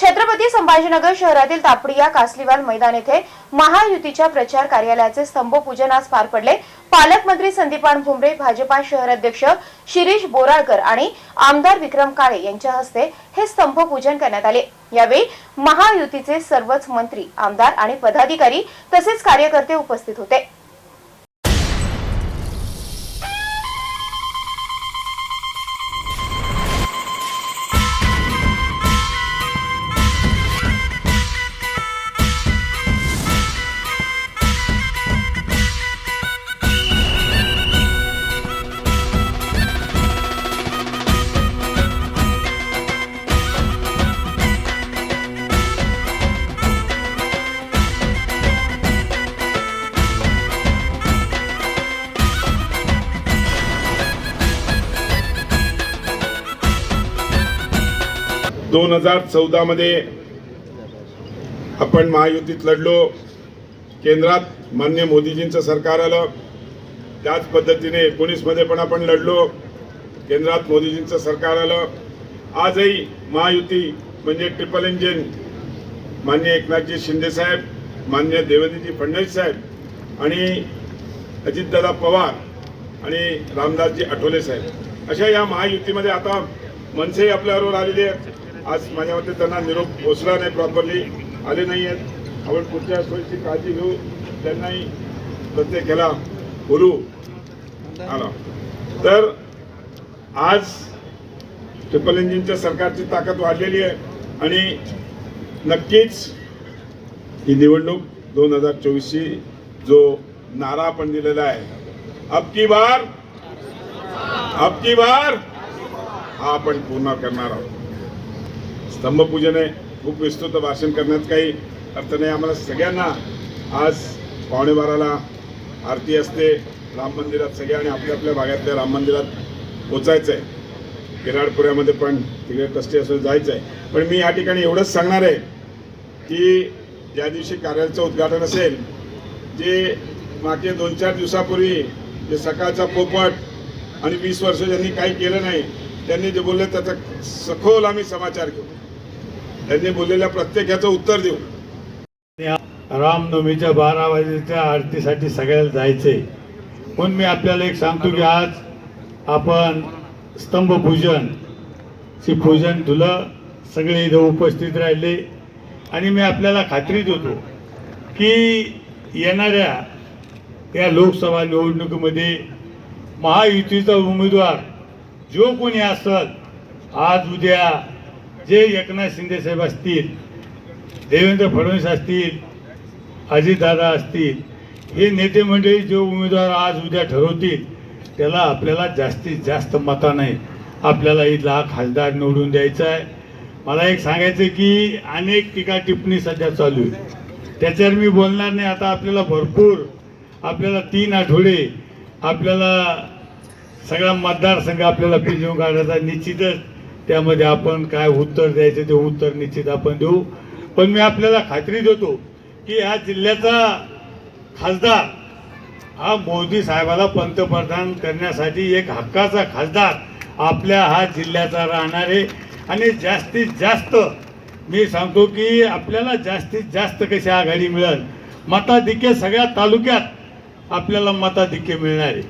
छत्रपती संभाजीनगर शहरातील तापडिया कासलीवाल मैदान येथे महायुतीच्या प्रचार कार्यालयाचे स्तंभपूजन आज पार पडले. पालकमंत्री संदीपान भुमरे भाजपा शहराध्यक्ष शिरीष बोराळकर आणि आमदार विक्रम काळे यांच्या हस्ते हे स्तंभपूजन करण्यात आले. यावेळी महायुतीचे सर्वच मंत्री आमदार आणि पदाधिकारी तसेच कार्यकर्ते उपस्थित होते. दोन हजार चौदामध्ये आपण महायुतीत लढलो. केंद्रात मान्य मोदीजींचं सरकार आलं. त्याच पद्धतीने एकोणीसमध्ये पण आपण लढलो. केंद्रात मोदीजींचं सरकार आलं. आजही महायुती म्हणजे ट्रिपल इंजिन. मान्य एकनाथजी शिंदेसाहेब मान्य देवेंद्रजी फडणवीस साहेब आणि अजितदादा पवार आणि रामदासजी आठवले साहेब. अशा या महायुतीमध्ये आता मनसेही आपल्याबरोबर आलेली आहेत आज माझ्या मते त्यांना निरोप पोचला नाही प्रॉपरली आले नाही आहेत. आपण पुढच्या सोयीची काळजी घेऊ. त्यांनाही प्रत्येकाला बोलू. आला. तर आज ट्रिपल इंजिनच्या सरकारची ताकद वाढलेली आहे आणि नक्कीच ही निवडणूक दोन हजार चोवीसची जो नारा आपण दिलेला आहे अब की बार अब की बार हा आपण पूर्ण करणार आहोत. स्तंभपूजन आहे खूप विस्तृत भाषण करण्यात काही अर्थ नाही. आम्हाला सगळ्यांना आज पावणे बाराला आरती असते. राम मंदिरात सगळ्या आणि आपल्या आपल्या भागातल्या राम मंदिरात पोचायचं आहे किराडपुऱ्यामध्ये पण तिकडे ट्रस्टी असं जायचं आहे पण मी या ठिकाणी एवढंच सांगणार आहे की ज्या दिवशी कार्यालयाचं उद्घाटन असेल जे मागे दोन चार दिवसापूर्वी जे सकाळचा पोपट आणि वीस वर्ष ज्यांनी काही केलं नाही त्यांनी जे बोलले त्याचा सखोल आम्ही समाचार घेऊ. त्यांनी बोललेल्या प्रत्येकाचं उत्तर देऊ. रामनवमीच्या बारा वाजेच्या आरतीसाठी सगळ्याला जायचे. पण मी आपल्याला एक सांगतो की आज आपण स्तंभपूजन ची पूजन तुला सगळे इथं उपस्थित राहिले. आणि मी आपल्याला खात्री देतो की येणाऱ्या या लोकसभा निवडणुकीमध्ये महायुतीचा उमेदवार जो कोणी असत आज उद्या जे एकनाथ शिंदेसाहेब असतील देवेंद्र फडणवीस असतील अजितदादा असतील हे नेते मंडळी जे उमेदवार आज उद्या ठरवतील त्याला आपल्याला जास्तीत जास्त मताने आपल्याला इथला खासदार निवडून द्यायचा आहे. मला एक सांगायचं की अनेक टीका टिप्पणी सध्या चालू आहे त्याच्यावर मी बोलणार नाही. आता आपल्याला भरपूर आपल्याला तीन आठवडे आपल्याला सगळा मतदारसंघ आपल्याला पिंजून काढायचा निश्चितच त्यामध्ये आपण काय उत्तर द्यायचं ते उत्तर निश्चित आपण देऊ. पण मी आपल्याला खात्री देतो की ह्या जिल्ह्याचा खासदार हा मोदी साहेबाला पंतप्रधान करण्यासाठी एक हक्काचा खासदार आपल्या हा जिल्ह्याचा राहणार आहे. आणि जास्तीत जास्त मी सांगतो की आपल्याला जास्तीत जास्त कशी आघाडी मिळेल? मताधिक्य सगळ्या तालुक्यात आपल्याला मताधिक्य मिळणार आहे.